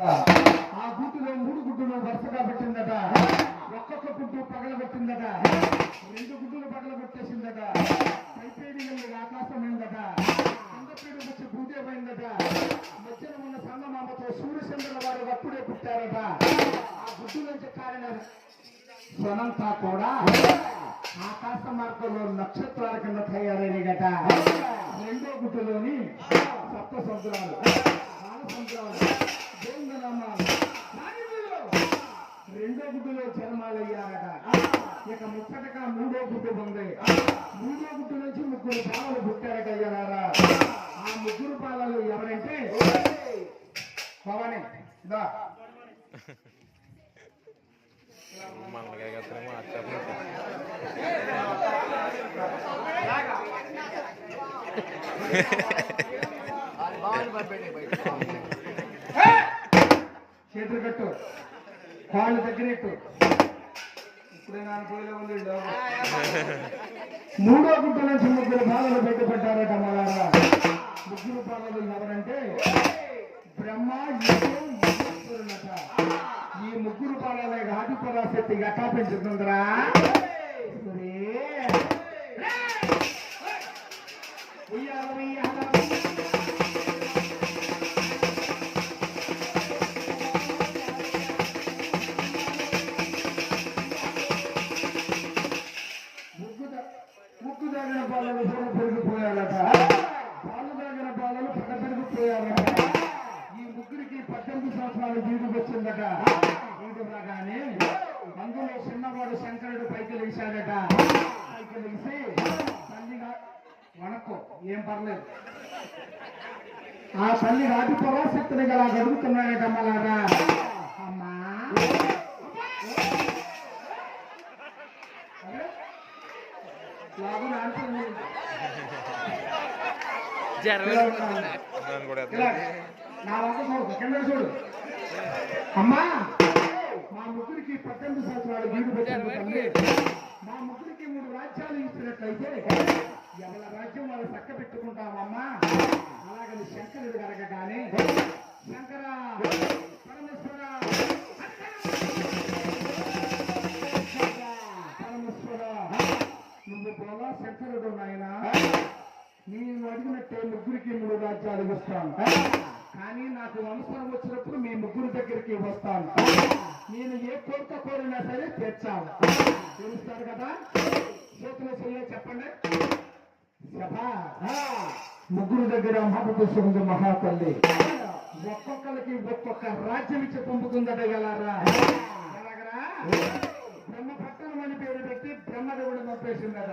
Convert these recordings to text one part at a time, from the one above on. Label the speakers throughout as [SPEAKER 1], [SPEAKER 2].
[SPEAKER 1] ఆ గుట్టులో మూడు గుడ్డులు వరుసగా పెట్టిందట. ఒక్కొక్క గుడ్డు పగలబెట్టిందట రెండు గుడ్డులు పగల పెట్టేసిందట పైపేడి వెళ్ళి ఆకాశమైందట. కిందపేడు వచ్చి భూదేవైందట. మధ్యన ఉన్న సంగమామతో సూర్యచంద్రుల వారు అప్పుడే పుట్టారట. ఆ గుడ్డు నుంచి కారిన స్వనంతా కూడా ఆకాశ మార్గంలో నక్షత్రాల కింద తయారైనట రెండో గుడ్డులోని సప్త సముద్రాలు. రెండో గుడ్డులో జన్మాలయ్యారట ఇక ముచ్చటగా మూడో గుడ్డు ఉంది మూడో గుడ్డు నుంచి ముగ్గురు పాలలు పుట్టారట అయ్యారా ఆ ముగ్గురు పాలలు ఎవరంటే పవనే దా
[SPEAKER 2] మనకి
[SPEAKER 1] చేతులు కట్టు కాళ్ళు దగ్గరెట్టు. ఇప్పుడే నాన్న పోయిలో ఉంది మూడో గుట్ట నుంచి ముగ్గురు బాధలు బయటపడ్డారట మలారా. ముగ్గురు బాధలు ఎవరంటే బ్రహ్మ ఈ ముగ్గురు బాలలే ఆది పరాశక్తి గట్టా పెంచుతుందిరా. ఉయ్యాల, ఉయ్యాల. సంవత్సరాలు జీవితం వచ్చిందట. ఇది రాగానే అందులో చిన్నవాడు శంకరుడు పైకి లేచాడట. పైకి లేచి తల్లిగా వణక్కో ఏం పర్లేదు. ఆ తల్లి రాతి పరాశక్తిని గల గడుగుతున్నాడట మలారా అమ్మా. లాభం ఆన్సర్. నా వంక చూడు కింద చూడు. అమ్మా మా ముగ్గురికి పద్దెనిమిది సంవత్సరాలు వీడు పెట్టింది తల్లి. మా ముగ్గురికి మూడు రాజ్యాలు ఇచ్చినట్లయితే ఎవరి రాజ్యం వాళ్ళు చక్క పెట్టుకుంటామమ్మా అలాగని శంకరుడు కలగగానే శంకర పరమేశ్వర పరమేశ్వర. నువ్వు పోలా శంకరుడు నాయనా. నేను అడిగినట్టే ముగ్గురికి మూడు రాజ్యాలు ఇస్తాను. కానీ నాకు అవసరం వచ్చినప్పుడు మీ ముగ్గురు దగ్గరికి వస్తాను. నేను ఏ కోరిక కోరినా సరే తెచ్చాను తెలుస్తారు కదా? చేతులు చెయ్య చెప్పండి. ముగ్గురు దగ్గర మహాపురుషుడు మహాతల్లి. ఒక్కొక్కరికి ఒక్కొక్క రాజ్యం ఇచ్చి పంపుతుందట గలరా బ్రహ్మ పట్టణం అని పేరు పెట్టి బ్రహ్మదేవుడు పంపేసిందట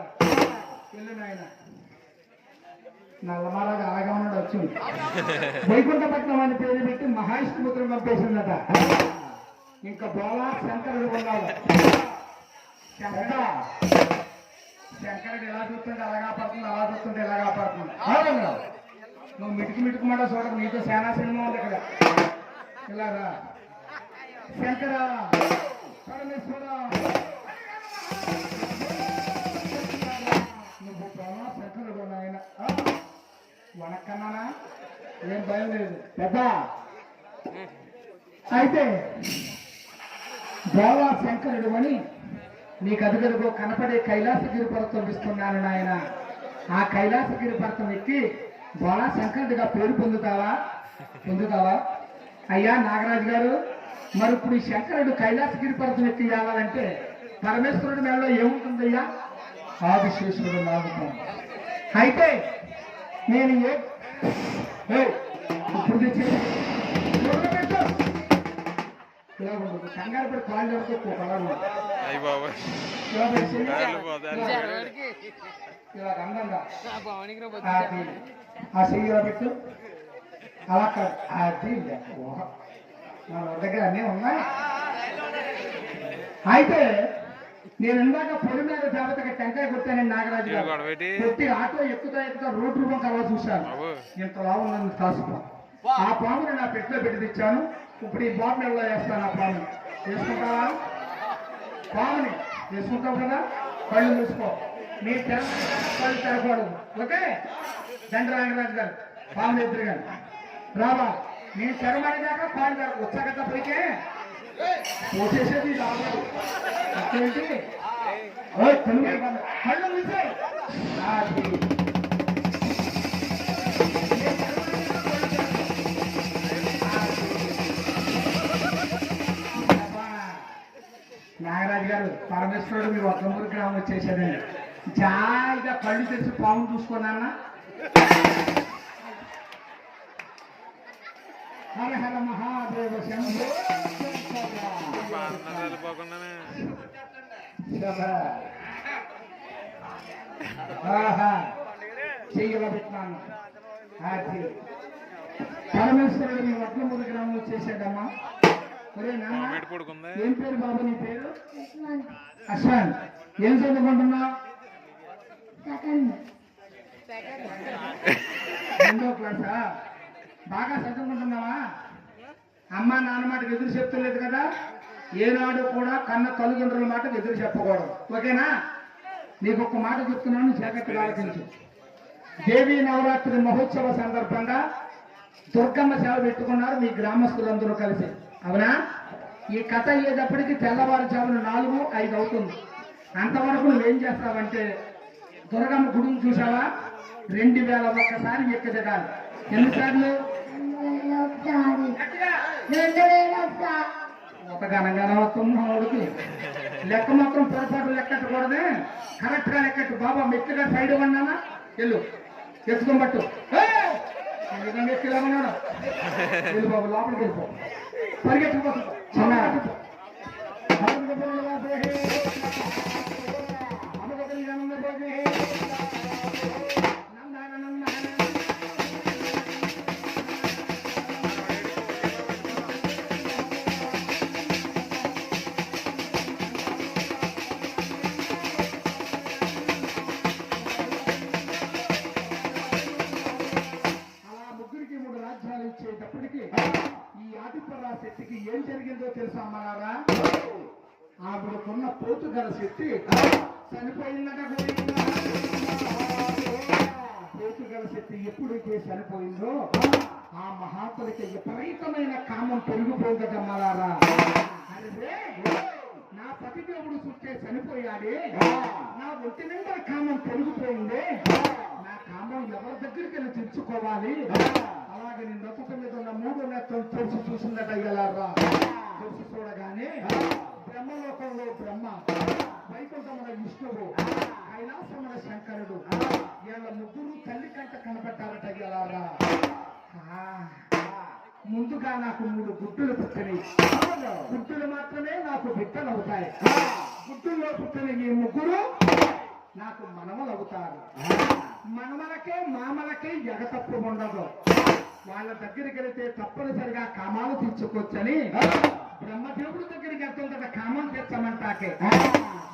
[SPEAKER 1] వెళ్ళిన ఆయన నల్లమారాగా అలాగే ఉన్నాడు వచ్చింది వైకుంఠపట్నం అని పేరు పెట్టి మహావిష్ణుపుత్రం పంపేసిందట. ఇంకా బోలా శంకరుడు ఉన్నాడు. శంకర శంకరుడు ఎలా చూస్తుంటే అలాగా పడుతుంది అలా చూస్తుంటే ఎలాగా పడుతుంది నువ్వు మిటుకు మిటుకు మాట చూడకు నీతో సేనా సినిమా ఉంది ఇక్కడ. ఇలా రా. శంకర పరమేశ్వర. నువ్వు బోలా శంకరుడు నాయన వనక్కన్నానా? ఏం భయం లేదు. పెద్ద. అయితే దేవా శంకరుడు అని నీకు అదుగదుగో కనపడే కైలాసగిరి పర్వతం ఇస్తున్నాను నాయన. ఆ కైలాసగిరి పర్వతం ఎక్కి బాలా శంకరుడిగా పేరు పొందుతావా? పొందుతావా? అయ్యా నాగరాజు గారు మరి ఇప్పుడు ఈ శంకరుడు కైలాసగిరి పర్వతం ఎక్కి రావాలంటే పరమేశ్వరుడి మేడలో ఏముంటుందయ్యా? ఆదిశేశ్వరుడు నాగుతాం అయితే నేను ఏ ఇప్పుడు. కంగారు పడి కాళ్ళు జరుగుతూ కలరు అందంగా. ఆ చెయ్యిలో పెట్టు. అలా కాదు. అది ఓహ. నా దగ్గర అన్నీ ఉన్నాయి. అయితే నేను ఇందాక పొడి మీద దేవతకి టెంకాయ కొట్టానండి నాగరాజు గారు. కొట్టి ఆటో ఎక్కుతా ఎక్కుతా రోడ్డు రూపం కలవ చూశాను
[SPEAKER 2] బాబు.
[SPEAKER 1] ఇంత లావుందని కాసుపాము ఆ పాముని నా పెట్టిలో పెట్టి తెచ్చాను. ఇప్పుడు ఈ బాటిల్లో వేస్తాను ఆ పాముని? వేసుకుంటావా? పాముని వేసుకుంటావు కదా? కళ్ళు మూసుకో. మీ తెర కళ్ళు తెరకూడదు ఓకే? దండ రాంగరాజు గారు పాముని ఎదురు గారు రాబా నేను శరమడిగాక పాలు జరగ వచ్చాక పైకే పోసేసేది రాదు అక్కడేంటి కళ్ళు మూసే నాగరాజు గారు పరమేశ్వరుడు మీరు ఒక్కమూరు గ్రామం వచ్చేసాడండి. జాయిగా కళ్ళు తెరిచి పాము చూసుకున్నానా హర హర మహాదేవ శంభో చెయ్యలో పెట్టినాను పరమేశ్వరుడు మీ వడ్లమూరు గ్రామం వచ్చేసాడమ్మా ఒరే నాన్న
[SPEAKER 2] మెడి పడుకుంది
[SPEAKER 1] ఏం పేరు బాబు నీ పేరు? అశ్వన్. ఏం చదువుకుంటున్నావు? రెండో క్లాసా? బాగా చదువుకుంటున్నావా అమ్మ నాన్న మాటకు ఎదురు చెప్తలేదు కదా. ఏనాడు కూడా కన్న తల్లిదండ్రుల మాటకు ఎదురు చెప్పకూడదు. ఓకేనా? నీకు ఒక మాట చెప్తున్నాను జాగ్రత్తగా ఆలోచించు. దేవీ నవరాత్రి మహోత్సవ సందర్భంగా దుర్గమ్మ సేవ పెట్టుకున్నారు మీ గ్రామస్తులందరూ కలిసి. అవునా? ఈ కథ అయ్యేటప్పటికి తెల్లవారుజామున నాలుగు ఐదు అవుతుంది. అంతవరకు నువ్వేం చేస్తావంటే దుర్గమ్మ గుడిని చూసావా రెండు వేల ఒక్కసారి ఎక్క దిగాలి ఎన్నిసార్లు గట్టిగా. ఒక గనగన వస్తున్నాడుకి లెక్క మాత్రం పొరపాటు లెక్కట్టకూడదే కరెక్ట్గా లెక్కట్టు బాబా మెట్టుగా సైడ్ ఉన్నానా వెళ్ళు. ఎత్తుకొని పట్టు. వెళ్ళు బాబు లోపలికి వెళ్ళిపో. మహాత్ముడికి విపరీతమైన కామం పెరిగిపోయిందట అమ్మలారా అరే నా పతిదేవుడు చూస్తే చనిపోయాడే. నా ఒంటి నిండా కామం పెరిగిపోయింది. నా కామం ఎవరి దగ్గరికి వెళ్ళి తెచ్చుకోవాలి. అలాగే నేను నొప్ప మీద ఉన్న మూడు నెత్తలు తెరిచి చూసిందట ఇలారా తెరిచి చూడగానే బ్రహ్మలోకంలో బ్రహ్మ వైకుంఠమున విష్ణువు కైలాసమున శంకరుడు వీళ్ళ ముగ్గురు తల్లి కంట కనబడ్డారట ఇలారా ముందుగా నాకు మూడు గుడ్డులు పుట్టినాయి గుడ్డులు మాత్రమే నాకు బిడ్డలు అవుతాయి గుడ్డుల్లో పుట్టిన ఈ ముగ్గురు నాకు మనమలు అవుతారు మనమలకే మామలకే ఎగతప్పు ఉండదు. వాళ్ళ దగ్గరికి వెళితే తప్పనిసరిగా కామాలు తీర్చుకోవచ్చని బ్రహ్మదేవుడి దగ్గరికి వెళ్తుంటే కామం తీర్చమంటాకే.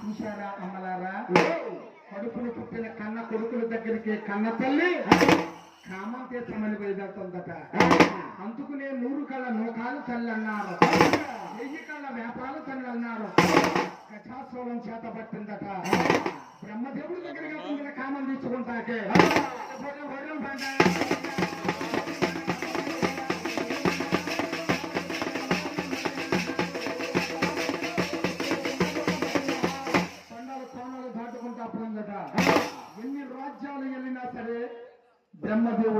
[SPEAKER 1] చూసారా అమ్మలారా? కడుపును పుట్టిన కన్న కొడుకుల దగ్గరికి కన్న తల్లి. కామం తీర్చమని వెళ్తుందట అందుకునే నూరు కళ్ళ నూకాలు తల్లి అన్నారు వెయ్యి కళ్ళ వ్యాపారాలు తల్లి అన్నారు కథాస్వరం చేత పట్టిందట. బ్రహ్మదేవుడి దగ్గరికి కామం తీసుకుంటాకే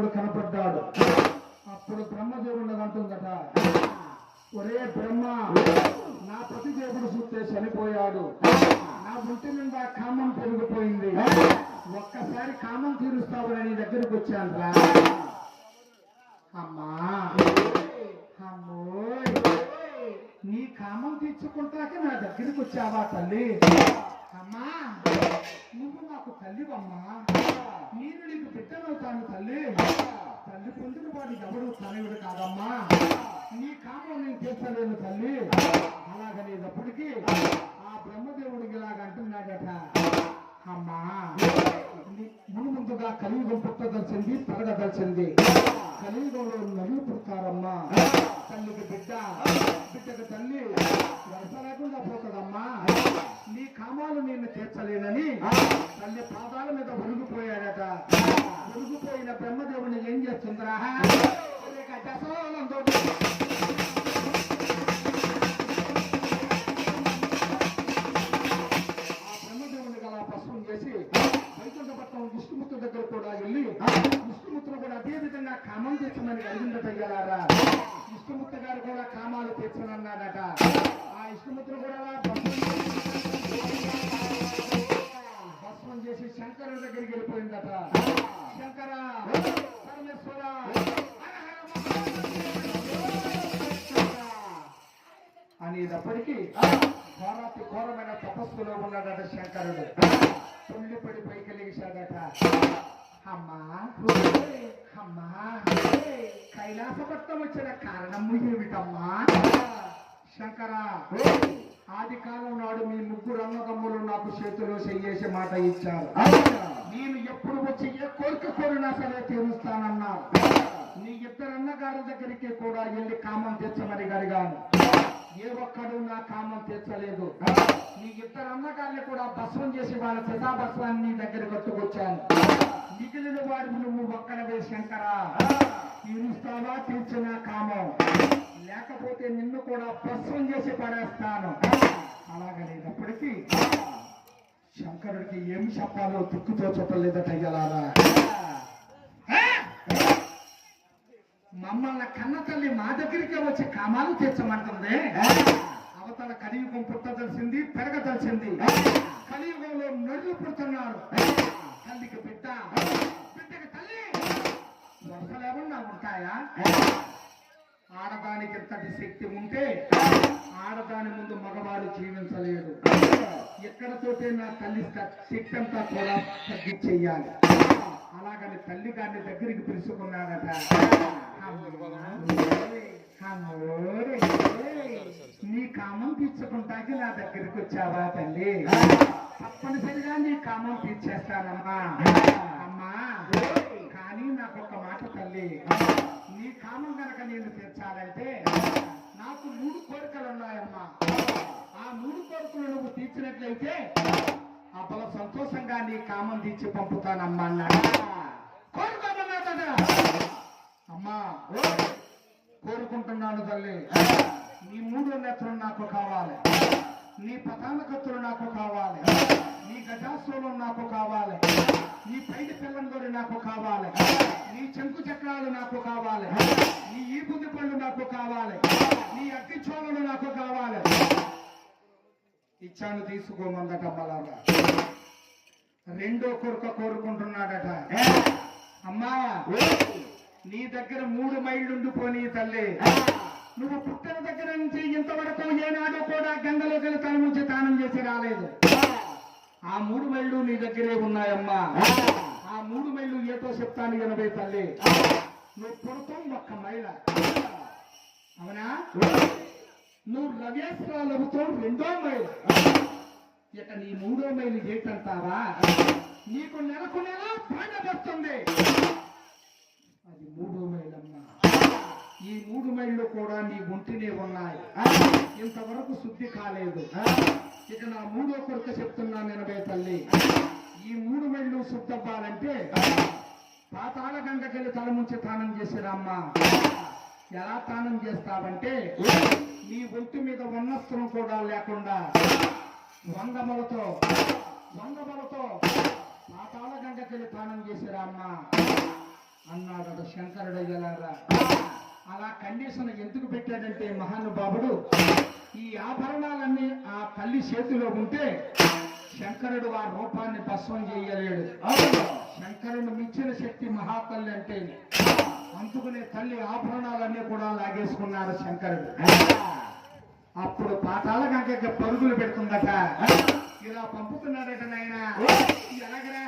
[SPEAKER 1] బ్రహ్మదేవుడు కనపడ్డాడు. అప్పుడు బ్రహ్మదేవుడు అంటుందట ఒరే బ్రహ్మ నా ప్రతి దేవుడు చూస్తే చనిపోయాడు. నా ఒంటి నిండా కామం పెరిగిపోయింది. ఒక్కసారి కామం తీరుస్తావని నీ దగ్గరికి వచ్చాను రా. అమ్మా అమ్మో నీ కామం తీర్చుకుంటాకే నా దగ్గరికి వచ్చావా తల్లి? అమ్మా నువ్వు నాకు తల్లివమ్మా. నేను నీకు బిడ్డనవుతాను తల్లి. తల్లి పొందిన వాడు ఎవడు తనయుడు కాదమ్మా. నీ కామం నేను తీర్చలేను తల్లి. అలాగనేటప్పటికీ ఆ బ్రహ్మదేవుడికి ఇలాగంటున్నాడట అమ్మా ముందు ముందుగా కలియుగం పుట్టదలిసింది పెరగదలిసింది కలియుగంలో నలుగురు పుడతారమ్మా. తల్లికి బిడ్డ బిడ్డకు తల్లి వరస లేకుండా పోతుందమ్మా నీ కామాలు తీర్చలేనని తల్లి పాదాల మీద ఒరిగిపోయాడట ఒరిగిపోయిన బ్రహ్మదేవుని ఏం చేస్తుందిరా? ఘోరమైన ఉన్నాడట శంకరుడు తుళ్ళిపడి పైకి లేచాడట. అమ్మా అమ్మా కైలాసపట్నం వచ్చిన కారణము ఏమిటమ్మా? శంకర ఆది కాలం నాడు మీ ముగ్గురు అన్నదమ్ములు నాకు చేతిలో చెయ్యేసి మాట ఇచ్చారు. నేను ఎప్పుడు వచ్చి ఏ కోరిక కోరినా సరే తీరుస్తానన్నారు నీ ఇద్దరు అన్నగారి దగ్గరికి కూడా వెళ్ళి కామం తెచ్చమని అడిగాను. ఏ ఒక్కడు నా కామం తీర్చలేదు. నీ ఇద్దరు అన్నగారిని కూడా భస్మం చేసి వాళ్ళ చితాభస్వాన్ని నీ దగ్గర కట్టుకొచ్చాను. మిగిలిన వాడిని నువ్వు ఒక్కడవే శంకరా. తీరుస్తావా తీర్చిన కామం. లేకపోతే నిన్ను కూడా భస్మం చేసి పడేస్తాను. అలాగనేటప్పటికీ శంకరుడికి ఏమి చెప్పాలో దిక్కుతో చెప్పలేదట అయ్యలారా. మమ్మల్ని కన్న తల్లి మా దగ్గరికి వచ్చి కామాలు తీర్చమంటుంది. అవతల కలియుగం పుట్టదలిసింది పెరగదలిసింది. కలియుగంలో నడులు పుడుతున్నారు. తల్లికి బిడ్డ. బిడ్డకి తల్లి. వరుసలేమన్నా ఉంటాయా? ఆడదానికి ఇంతటి శక్తి ఉంటే ఆడదాని ముందు మగవాడు జీవించలేడు. ఎక్కడతోటే నా తల్లి శక్తి అంతా కూడా తగ్గించేయాలి అలాగని తల్లి గారిని దగ్గరికి పిలుచుకున్నాడట. నీ కామం తీర్చుకుంటాకి నా దగ్గరికి వచ్చావా తల్లి? తప్పనిసరిగా నీ కామం తీర్చేస్తానమ్మా. అమ్మా కానీ నాకు ఒక మాట తల్లి. నీ కామం కనుక నేను తీర్చాలంటే నాకు మూడు కోరికలు ఉన్నాయమ్మా. ఆ మూడు కోరికలు నువ్వు తీర్చినట్లయితే అప్పుల సంతోషంగా నీ కామం తీర్చి పంపుతానమ్మా అన్నాడు. కదా అమ్మా కోరుకుంటున్నాను తల్లి. నీ మూడో నెత్రులు నాకు కావాలి. నీ పతానకత్తులు నాకు కావాలి. నీ గజాస్త్రం నాకు కావాలి. నీ పైటి పిల్లందరి నాకు కావాలి. నీ చెంకు చక్రాలు నాకు కావాలి. నీ ఈ బుద్ధి పళ్ళు నాకు కావాలి. నీ అగ్గి చోళలు నాకు కావాలి. ఇచ్చాను తీసుకోమందట మలాగా రెండో కొరక కోరుకుంటున్నాడట. అమ్మా నీ దగ్గర మూడు మైళ్ళుండిపోని తల్లి. నువ్వు పుట్టిన దగ్గర నుంచి ఇంతవరకు ఏనాడు కూడా గంగలోకి తల నుంచి తానం చేసి రాలేదు. ఆ. మూడు మైళ్ళు నీ దగ్గరే ఉన్నాయమ్మా. ఆ. మూడు మైళ్ళు ఏతో చెప్తాను ఎనభై తల్లి. నువ్వు పుడతాం ఒక్క మైల అవునా? నువ్వు అవుతావు రెండో మైలు ఇక నీ మూడో మైలు ఏంటంటావా? నీకు నెలకు నెల పండగ వస్తుంది అది మూడో మైలమ్మా ఈ మూడు మైళ్ళు కూడా నీ ఒంటినే ఉన్నాయి. ఇంతవరకు శుద్ధి కాలేదు. ఇక నా మూడో కొరత చెప్తున్నాను ఎనభై తల్లి. ఈ మూడు మైళ్ళు శుద్ధవ్వాలంటే పాతాళ గంగకెళ్ళి తల ముంచి తానం చేసిరమ్మా ఎలా తానం చేస్తావంటే నీ ఒంటి మీద ఉన్నస్త్రం కూడా లేకుండా వంగమలతో వంగమలతో పాతాళ గంగకెళ్ళి తానం చేసేదమ్మా అన్నాడు శంకరుడు శంకరుడయ్యలారా అలా కండిషన్ ఎందుకు పెట్టాడంటే మహానుభావుడు ఈ ఆభరణాలన్నీ ఆ తల్లి చేతిలో ఉంటే శంకరుడు ఆ రూపాన్ని భస్వం చేయలేడు. శంకరుడు మించిన శక్తి మహాతల్లి అంటే అందుకునే తల్లి ఆభరణాలన్నీ కూడా లాగేసుకున్నాడు శంకరుడు. అప్పుడు పాతాల గంగ పరుగులు పెడుతుందట. ఇలా పంపుతున్నాడట నాయన. ఎలాగరా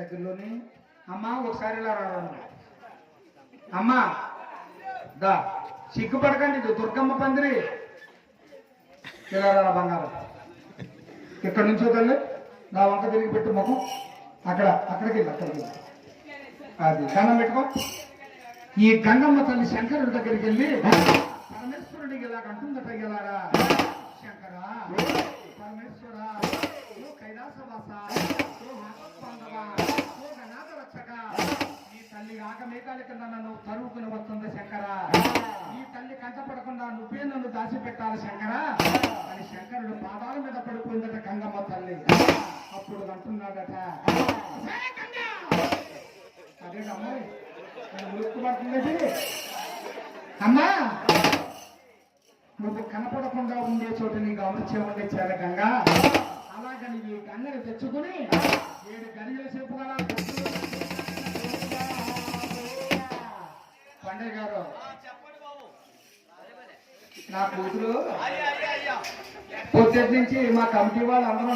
[SPEAKER 1] దగ్గరలోని అమ్మా ఒకసారి ఇలా రా అమ్మా దా సిగ్గుపడకండి ఇది దుర్గమ్మ పందిరి. ఇలా రా బంగారం. ఇక్కడ నుంచి తల్లి? నా వంక తిరిగి పెట్టు ముఖం. అక్కడ అక్కడికి అక్కడికి అది దండం పెట్టుకో. ఈ గంగమ్మ తల్లి శంకరుడి దగ్గరికి వెళ్ళి పరమేశ్వరుడికి ఇలాగ అంటుందట ఇలాగా శంకరా? పరమేశ్వర ఓ కైలాసవాస ఓ మహాస్పాండవ, ఓ గణాథ రక్షక, ఈ తల్లి ఆక కింద నన్ను తరువుకుని వస్తుంది శంకర. ఈ తల్లి కంటపడకుండా నువ్వే నన్ను దాచిపెట్టాలి శంకర. అని శంకరుడు పాదాల మీద పడిపోయిందట గంగమ్మ తల్లి. అప్పుడు అంటున్నాడట "ఏ గంగ!" అదేనమ్మా అమ్మా! నువ్వు కనపడకుండా ఉండే చోట నీకు అమృత్యమండి చేరకంగా. అలాగని ఈ గంగని తెచ్చుకుని ఏడు గడియల సేపు గల పండగ గారు నా కూతురు పొద్దుటి నుంచి మా కమిటీ వాళ్ళు అందరూ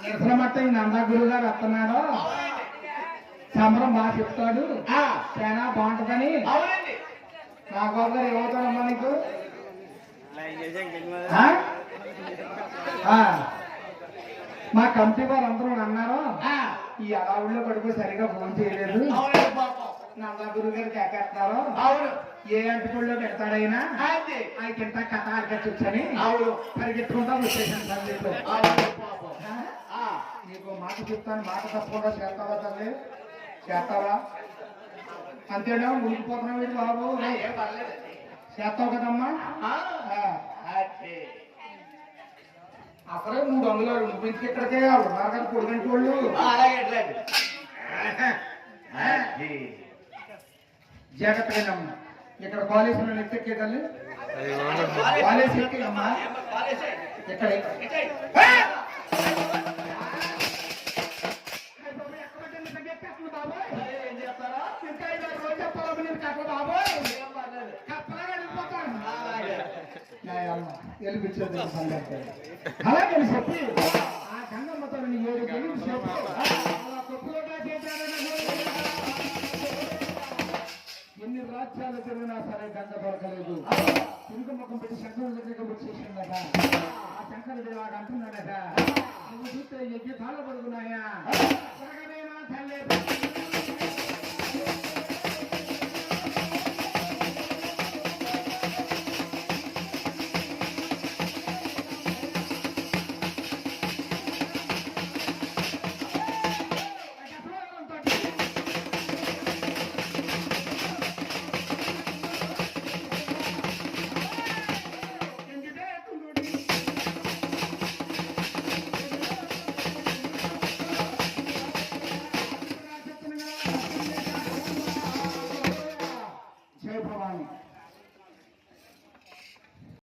[SPEAKER 1] నిరసన మట్ట నందా గురువు గారు వస్తున్నాడు సంబరం బాగా చెప్తాడు. చాలా బాగుంటుందని. నా గారు ఏమవుతాడమ్మా నీకు
[SPEAKER 2] లైన్ చేసి ఇంకెళ్ళి
[SPEAKER 1] ఆ? ఆ. మా కమిటీ వారు అందరూ అన్నారు? ఈ అడవుల్లో పడిపోయి సరిగా ఫోన్ చేయలేదు. నందా గురువు గారికి ఎక్కేస్తున్నారు
[SPEAKER 3] అవును.
[SPEAKER 1] ఏ అంటుకోళ్ళో పెడతాడైనా
[SPEAKER 3] అంతే
[SPEAKER 1] ఆయన కింద కథ ఆడకొచ్చని
[SPEAKER 3] అవును.
[SPEAKER 1] పరిగెత్తుకుంటా వచ్చేసాను తల్లితో? నీకు. మాట చెప్తాను. మాట తప్పకుండా చేస్తావా తల్లి? చేస్తావా? అంతేనా? ఉడికిపోతున్నావు వీడు బాబు?
[SPEAKER 3] ఏం పర్లేదండి
[SPEAKER 1] చేస్తావు కదమ్మా? అసలే మూడు వందలు నువ్వు ఇంటికి ఇక్కడికే ఉన్నారు కదా పొడిగంటి వాళ్ళు. జాగ్రత్తగానమ్మా ఇక్కడ కాలేజీలో నెత్తెక్కే తల్లి. కాలేజీ.
[SPEAKER 3] పాలేసే.
[SPEAKER 1] ఇక్కడ. గెలిపించేది అలాగే చెప్పి ఆ గంగమ్మతో ఏడు గెలుపు ఎన్ని రాజ్యాలు తిరిగినా సరే గంగ దొరకలేదు తిరుగు ముఖం పెట్టి శంకరుడు దగ్గరికి వచ్చేసిందట. ఆ శంకరుడు వాడు అంటున్నాడట